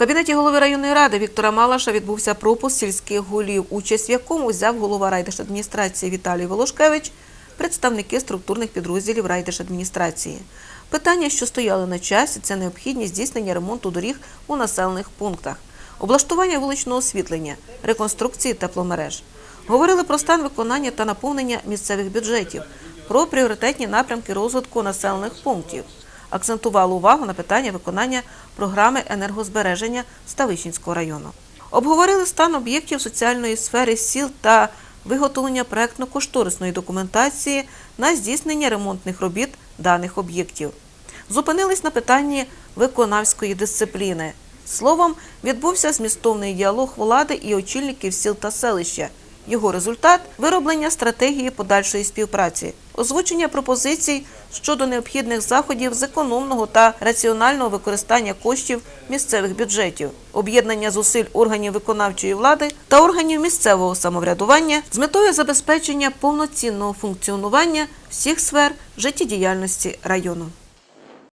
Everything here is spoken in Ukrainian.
кабінеті голови районної ради Віктора Малаша відбувся пропуск сільських голів, участь в якому взяв голова райдержадміністрації Віталій Волошкевич, представники структурних підрозділів райдержадміністрації. Питання, що стояли на часі, це необхідність здійснення ремонту доріг у населених пунктах, облаштування вуличного освітлення, реконструкції тепломереж. Говорили про стан виконання та наповнення місцевих бюджетів, про пріоритетні напрямки розвитку населених пунктів. Акцентували увагу на питання виконання програми енергозбереження Ставищенського району. Обговорили стан об'єктів соціальної сфери сіл та виготовлення проектно-кошторисної документації на здійснення ремонтних робіт даних об'єктів. Зупинились на питанні виконавської дисципліни. Словом, відбувся змістовний діалог влади і очільників сіл та селища. Його результат вироблення стратегії подальшої співпраці, озвучення пропозицій щодо необхідних заходів з економного та раціонального використання коштів місцевих бюджетів, об'єднання зусиль органів виконавчої влади та органів місцевого самоврядування з метою забезпечення повноцінного функціонування всіх сфер життєдіяльності району.